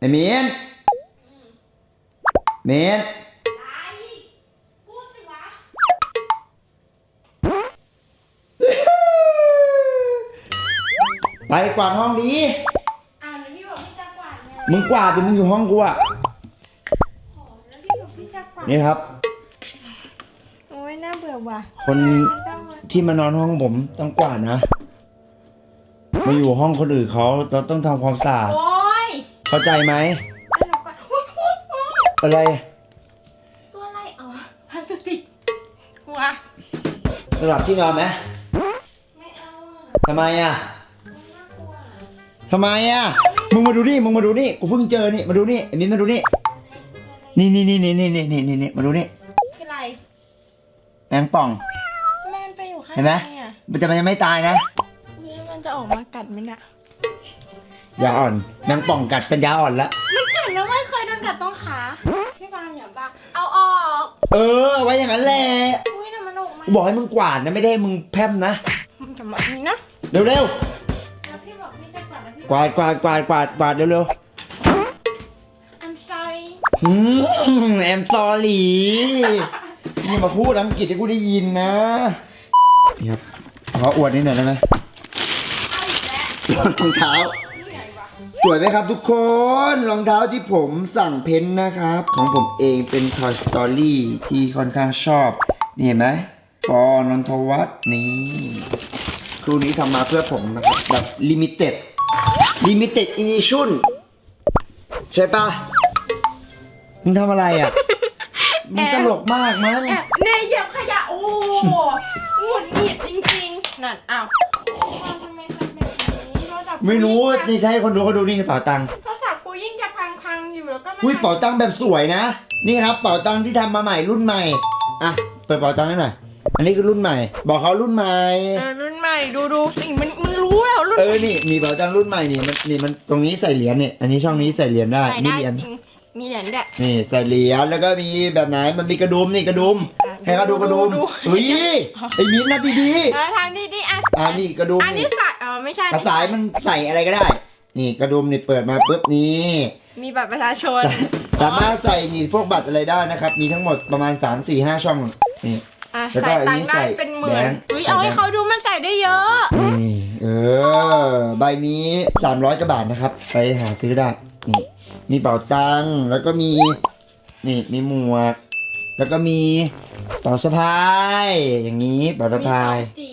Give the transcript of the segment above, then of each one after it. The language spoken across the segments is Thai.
ไอ้เมียนเมียนไรพูดสิวะไปกวาดห้องดี อ้าวแล้วพี่บอกพี่จะกวาดไงมึงกวาดดิมึงอยู่ห้องกูอะโอ้แล้วพี่บอกพี่จะกวาดนี่ครับ โอ้ยน่าเบื่อว่ะคนไม่ต้องมาที่มานอนห้องผมต้องกวาดนะ มาอยู่ห้องคนอื่นเขาเราต้องทำความสะอาด โอ้ย เข้าใจไหมแล้วหนูก็อุ๊ยอุ๊ยอุ๊ยอะไร ตัวอะไรอ๋อพลาสติกหัวสลับที่นอนไหมไม่เอาอะทำไมอะมันน่ากลัวทำไมอะมึงมาดูนี่ มึงมาดูนี่ กูเพิ่งเจอนี่ มาดูนี่ไอ้มิ้นมาดูนี่นี่ นี่นี่นี่นี่นี่นี่นี่นี่มาดูนี่คืออะไรแมงป่องทำไมมันไปอยู่ข้างเห็นไหมในอะมันจะมันยังไม่ตายนะ นี่มันจะออกมากัดไหมน่ะ ยาอ่อนแมงป่องกัดเป็นยาอ่อนละมันกัดแล้วไม่เคยโดนกัดตรงขาพี่บางอย่าบ้าเอาออกเออเอาไว้อย่างนั้นแหละอุ้ยน่ะมันออกมากูบอกให้มึงกวาดนะไม่ได้ให้มึงแพร่มนะมันจะมานี่นะเร็วเร็วแล้วพี่บอกพี่จะกวาดแล้วพี่ๆกวาดกวาดกวาดกวาดกวาดเร็วเร็ว I'm sorry ๆอืมแอมซอรี่นี่มาพูดอังกฤษให้กูได้ยินนะนี่ครับขออวดนิดหน่อยได้ไหมเอาอีกแล้วรองเท้านี่ไงวะ สวยไหมครับทุกคนรองเท้าที่ผมสั่งเพ้นท์นะครับ ของผมเองเป็น Toy Story ที่ค่อนข้างชอบนี่เห็นไหมฟอร์นนทวัฒน์นี่คู่นี้ทำมาเพื่อผมนะครับ แบบลิมิเต็ดลิมิเต็ดอีดิชั่นใช่ปะมึงทำอะไรอะ มึงตลกมากมั้งแอบเนยเหยียบขยะ โอ้โหหงุดหงิดจริงๆ นั่นอ้าว ไม่รู้ยิ่งนี่ถ้าให้คนดูเขาดูนี่กระเป๋าตังค์โทรศัพท์กูยิ่งจะพังๆอยู่แล้วก็อุ้ยเป๋าตังค์แบบสวยนะ นี่ครับเป๋าตังค์ที่ทำมาใหม่รุ่นใหม่ อะ เปิดเป๋าตังค์ให้หน่อย อันนี้คือรุ่นใหม่ บอกเขารุ่นใหม่ เออรุ่นใหม่ดูดูสิมันมันรู้แล้วรุ่นเออ นี่ มีเป๋าตังค์รุ่นใหม่นี่ มัน นี่ มันตรงนี้ใส่เหรียญเนี่ยอันนี้ช่องนี้ใส่เหรียญได้ ใส่นี่ได้เหรียญ จริงมีเหรียญด้วยนี่ใส่เหรียญแล้วก็มีแบบไหน มันมีกระดุมนี่กระดุม อะ ให้เขาดูกระดุมดูดู อุ้ยไอ้มิ้นท์นะดีดีเออทางดีดีๆอะๆอ่านี่กระดุมอันนี้นี่ใส่เออไม่ใช่กระสายมันใส่อะไรก็ได้ นี่กระดุมนี่เปิดมาปุ๊บนี่มีบัตรประชาชนสามารถใส่นี่พวกบัตรอะไรได้นะครับ มีทั้งหมดประมาณ 3 4 5 ช่องนี่ อะแล้วก็ใส่อันตังนี้ค์ได้ใส่เป็นหมื่แบนงค์อุ้ยเอาใส่ให้แบงค์เขาดูมันใส่ได้เยอะ นี่เออ ใบนี้ 300กว่าบาทนะครับ ไปหาซื้อได้ นี่ มีเป๋าตังค์แล้วก็มี นี่ มีหมวก แล้วก็มีเป๋าสะพาย อย่างนี้เป๋าสะพายมีสองสี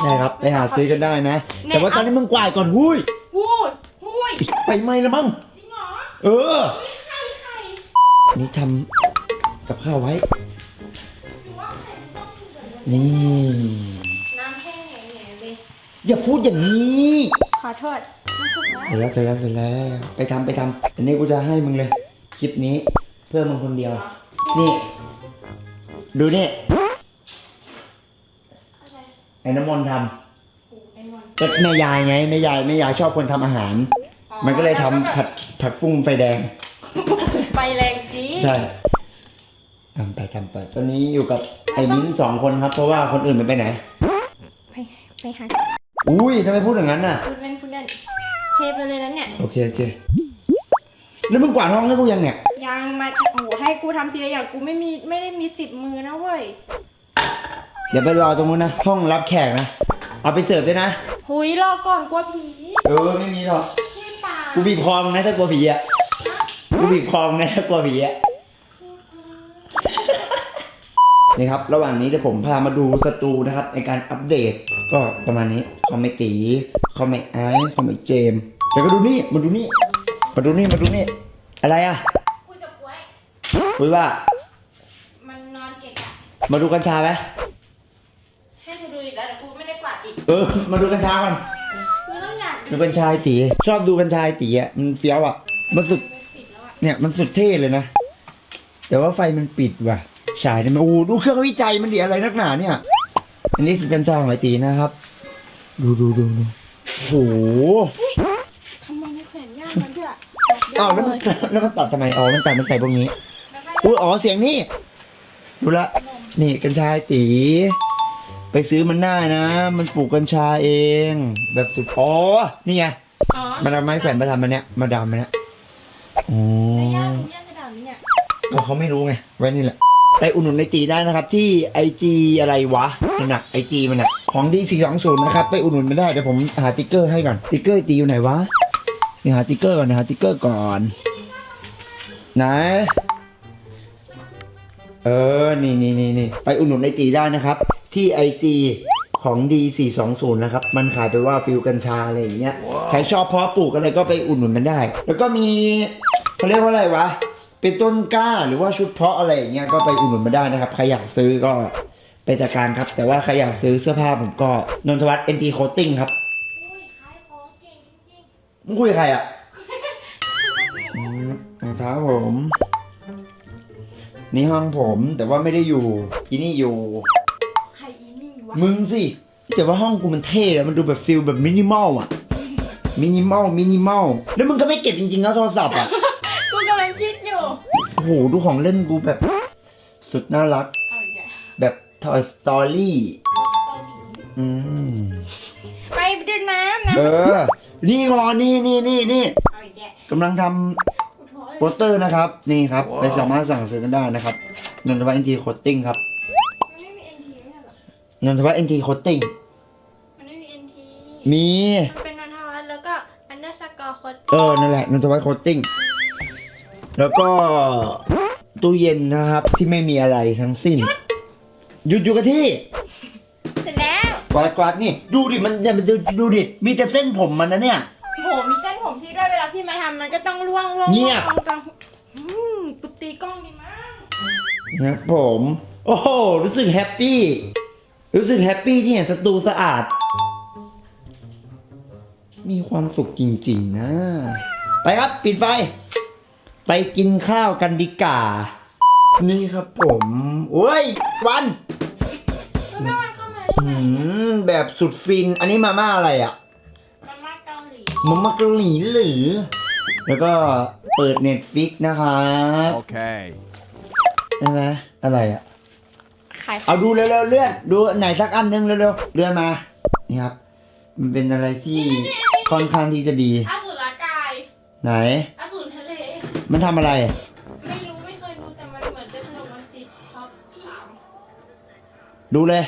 ใช่ครับไปหาซื้อกันได้นะเนี่ยแต่ว่าตอนนี้มึงกวาดก่อนหุ้ยวูดหุ้ยไปไหมละมั้งจริงเหรอเออเฮ้ยไข่ไข่นี่ทำกับข้าวไว้ หรือว่าไข่มันต้องมีแบบนี่ น้ำแห้งแหน่ๆเลยอย่าพูดอย่างนี้ขอโทษมันสุกแล้วเสร็จแล้วเสร็จแล้วเสร็จแล้วไปทำไปทำอันนี้กูจะให้มึงเลย คลิปนี้เพื่อมึงคนเดียว นี่ ดูนี่อะไรไอ้น้ำมนต์ทโอ้ไอ้วันำก็แม่ยายไงแม่ยายแม่ยายชอบคนทำอาหาร มันก็เลยทำผัดผัดฟุ้งไฟแดงไปแรงจีใช่ทำไปทำไป ตอนนี้อยู่กับไอ้มิ้นท์สองคนครับ เพราะว่าคนอื่นมันไปไหน ไปไปหาอุ้ยทำไมพูดอย่างนั้นน่ะพูดเล่นพูดเล่นเทไปเลยนั้นเนี่ย โอเคโอเค แล้วมึงกวาดห้องให้กูยังเนี่ย ยังมาโอ้โหให้กูทำทีละอย่างกูไม่มีไม่ได้มีสิบมือนะเว้ยเดี๋ยวไปรอตรงนู้นนะ ห้องรับแขกนะ เอาไปเสิร์ฟด้วยนะ หุยรอก่อนกลัวผีเออไม่มีหรอกที่ป่ากูบีบคอมงนะถ้ากลัวผีอะ กูบีบคอมงนะถ้ากลัวผีอะ นี่ครับ ระหว่างนี้เดี๋ยวผมพามาดูสตูนะครับ ในการอัปเดต ก็ประมาณนี้คอมเมตีคอมเมไอคอมเมเจมส์เดี๋ยวก็ดูนี่ มาดูนี่ มาดูนี่ มาดูนี่ อะไรอะกูจะกล้วย คุยว่า มันนอนเกะกะมาดูกัญชาไหมให้กูดูอีกแล้วแต่กูไม่ได้กวาดอีกเออ มาดูกัญชาก่อนกูต้องอยากดูกัญชาไอ้ตีชอบดูกัญชาไอ้ตีอะมันเฟี้ยวอะ มันสุดมันปิดแล้วอะเนี่ยมันสุดเท่เลยนะแต่ว่าไฟมันปิดว่ะฉายเนี่ยมันโอ้โหดูเครื่องวิจัยมันดีอะไรนักหนาเนี่ย อันนี้คือกัญชาของไอตีนะครับ ดูดูดูดูโอ้โหทำไมไม่แขวนย่ามมันด้วยอะอ้าวแล้วมันแล้วมันตัดทำไมอ๋อมันตัดมันใส่พวกนี้แล้วก็ อุ้ยอ๋อเสียงนี่ดูละ นี่กัญชาไอ้ตี ไปซื้อมันได้นะ มันปลูกกัญชาเอง แบบสุดอ๋อนี่ไงอ๋อมันเอาไม้แขวนมาทำมันเนี่ยมาดามมันเนี่ยอ๋อในย่านย่านกระดาษนี้เนี่ยก็เขาไม่รู้ไงไว้นี่แหละ ไปอุดหนุนในตีได้นะครับ ที่ไอจีอะไรวะนั่นน่ะไอจีมันน่ะของดีสี่สองศูนย์นะครับ ไปอุดหนุนไม่ได้เดี๋ยวผมหาติ๊กเกอร์ให้ก่อนติ๊กเกอร์ไอตีอยู่ไหนวะนี่หาติ๊กเกอร์ก่อนนะหาติ๊กเกอร์ก่อนไหน เออ นี่นี่นี่นี่ไปอุดหนุนไอตีได้นะครับ ที่ไอจีของ D420 นะครับ มันขายไปว่าฟิลกัญชาอะไรอย่างเงี้ย ใครชอบเพาะปลูกอะไรก็ไปอุดหนุนมันได้ แล้วก็มีเขาเรียกว่าอะไรวะ เป็นต้นกล้าหรือว่าชุดเพาะอะไรอย่างเงี้ย ก็ไปอุดหนุนมาได้นะครับ ใครอยากซื้อก็ไปจัดการครับ แต่ว่าใครอยากซื้อเสื้อผ้าผมก็นนทวัฒน์ NT Coating ครับอุ้ยขายของเก่งจริงมึงคุยกับใครอะอืมรองเท้าผม นี่ห้องผมแต่ว่าไม่ได้อยู่ที่นี่อยู่ๆใครอีนี่วะมึงสิแต่ว่าห้องกูมันเท่อะมันดูแบบฟิลแบบมินิมอลอะมินิมอลมินิมอลแล้วมึงก็ไม่เก็บจริงๆนะโทรศัพท์อะกูกำลังคิดอยู่โอ้โหดูของเล่นกูแบบ สุดน่ารัก เอาอีกแล้วแบบ Toy Story เกาหลีอืมไปดูน้ำนะเออนี่งอนี่นี่นี่นี่เอาอีกแล้วกำลังทำกู โทรโปสเตอร์นะครับนี่ครับไปสามารถสั่งซื้อกันได้นะครับนนทวัฒน์ NT Coating ครับมันไม่มี NT ไม่ใช่เหรอนนทวัฒน์ NT Coating มันไม่มี NT มีมันเป็นนันทวัฒน์แล้วก็อันเดอร์สกอร์โคดเออนั่นแหละนนทวัฒน์โคตติ้งแล้วก็ตู้เย็นนะครับที่ไม่มีอะไรทั้งสิ้นหยุดอยู่กับที่ เสร็จแล้ว กวาดกวาดนี่ ดูดิมันเนี่ยมันดูดูดิมีแต่เส้นผมมันนะเนี่ย โห มีเต้นผมพี่ด้วย เวลาพี่มาทำมันก็ต้องล่วงล่วงเงียบ ล่วงตามอืมกูตีกล้องดีมาก นะครับผม โอ้โห รู้สึกแฮปปี้ รู้สึกแฮปปี้เนี่ยสตูสะอาด มีความสุขจริงๆนะ ไปครับปิดไฟ ไปกินข้าวกันดีกว่านี่ครับผมโอ้ย วัน แล้วแม่วันเข้ามาอืมแบบสุดฟิน อันนี้มาม่าอะไรอะ มาม่าเกาหลีหรือ แล้วก็เปิดเน็ตฟิกนะครับ Okay. ใช่ไหมอะไรอะ ขายเอาดูเร็วๆเลื่อนดูไหนสักอันหนึงเร็วๆเลื่อนมา นี่ครับ มันเป็นอะไรที่ค่อนข้างที่จะดี อสุรกายไหน อสูรทะเล มันทำอะไร ไม่รู้ไม่เคยรู้แต่มันเหมือนจะสนุกมันติดท็อปสามดูเลย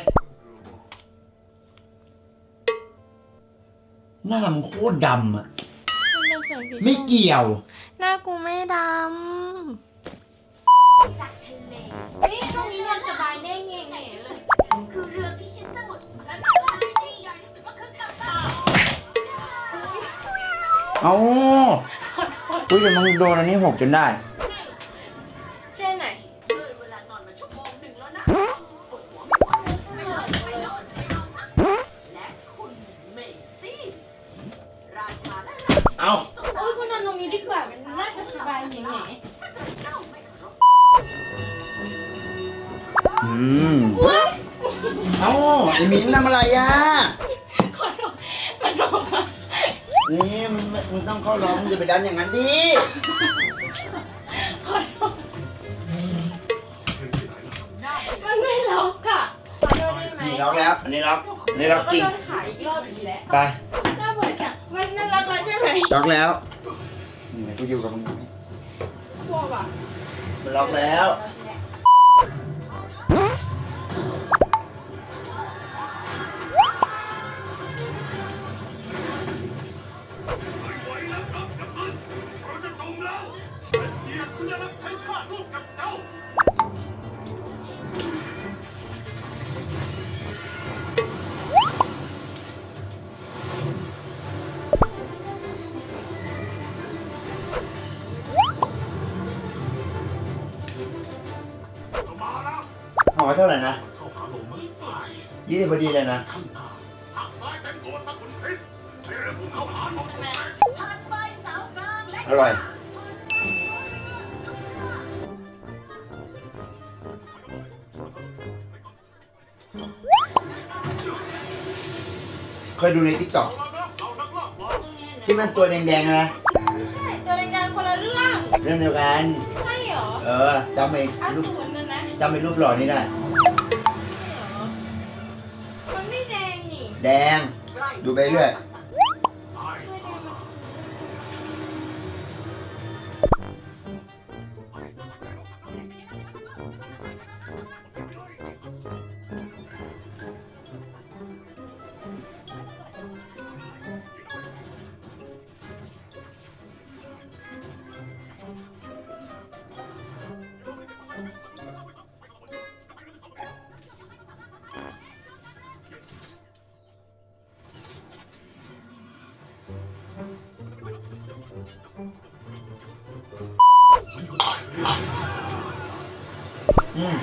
หน้ามันโคตรดำอะมันเป็นแสงสีไม่เกี่ยว หน้ากูไม่ดำจากทะเลนี่ตรงนี้เย็นสบายแน่เงี้ยเลยคือเรือพิชิตสมุทรและนักล่าที่ใหญ่ที่สุดก็คือกัปตันเอาอุ้ยเดี๋ยวมันโดนอันนี้หกจนได้ มึงมึงต้องเข้าร้องมึงจะไปดันอย่างนั้นดิขอโทษมันไม่ล็อกอะขอโทษได้ไหมนี่ล็อกแล้วอันนี้ล็อกอันนี้ล็อกจริงแล้วก็โดนขายอีกรอบอีกแล้วไป น่าเบื่อจังมันน่ารักแล้วใช่ไหมล็อกแล้วนี่ไงกูอยู่กับมึงกลัวว่ะมันล็อกแล้ว หอเท่าไหร่นะยี่สิบพอดีเลยนะผ่านไปสาวกลางและอร่อยเคยดูในทิกตอกที่มันตัวแดงๆนะไม่ใช่ตัวแดงๆคนละเรื่อง เรื่องเดียวกัน ใช่เหรอ เออจำไอ้อารูปสูรนั่นนะ จำไอ้รูปหล่อนี้ได้ใช่เหรอมันไม่แดงนี่ แดง ดูไปเรื่อย อืม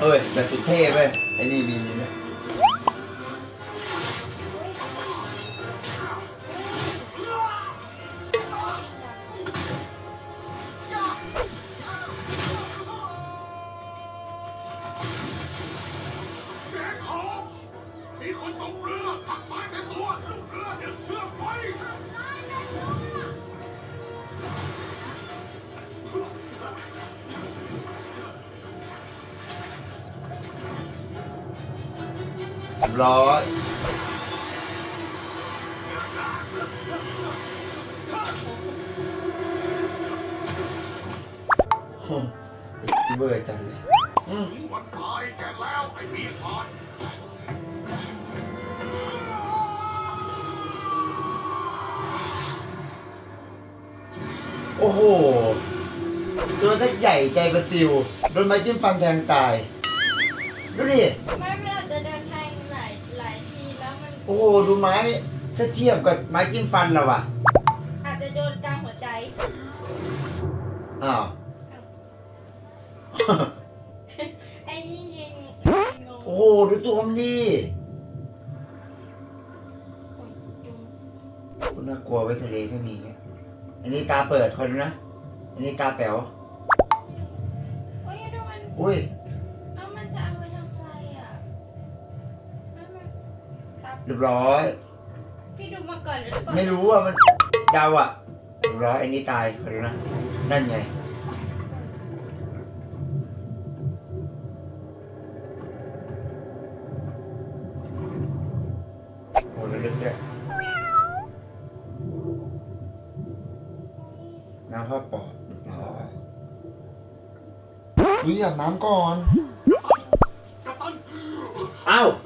เอ้ยแบบสุดเท่เว้ยไอ้นี่มีนี่นะ ร้อยเบื่อจังเลยมึงวันตายแกแล้วไอ้ปีศาจโอ้โห ตัวทักใหญ่ใจประซิว โดนไม้จิ้มฟันแทงตาย ดูดิ ไม่ไม่อาจจะเดินทางหลายหลายทีแล้วมัน โอ้โหดูไม้ถ้าเทียบกับไม้จิ้มฟันเราอะอาจจะโดนกลางหัวใจ อ้าวไอ้ยิงยิงงงโอ้โหดูตัวมันดิคุณน่ากลัวไว้ทะเลถ้ามีเงี้ยอันนี้ตาเปิดคนดูนะ อันนี้ตาแป๋วโอ้ยดูมันอุ้ย เรียบร้อย พี่ดูมาก่อนหรือเปล่าไม่รู้อะมันเดาอะเรียบร้อยอันนี้ตายคนดูนะ นั่นไง โอ้ระลึกด้วยน้ำเข้าปอดเรียบร้อยอุ้ยอาบน้ำก่อนกัปตันเอ้าโอ้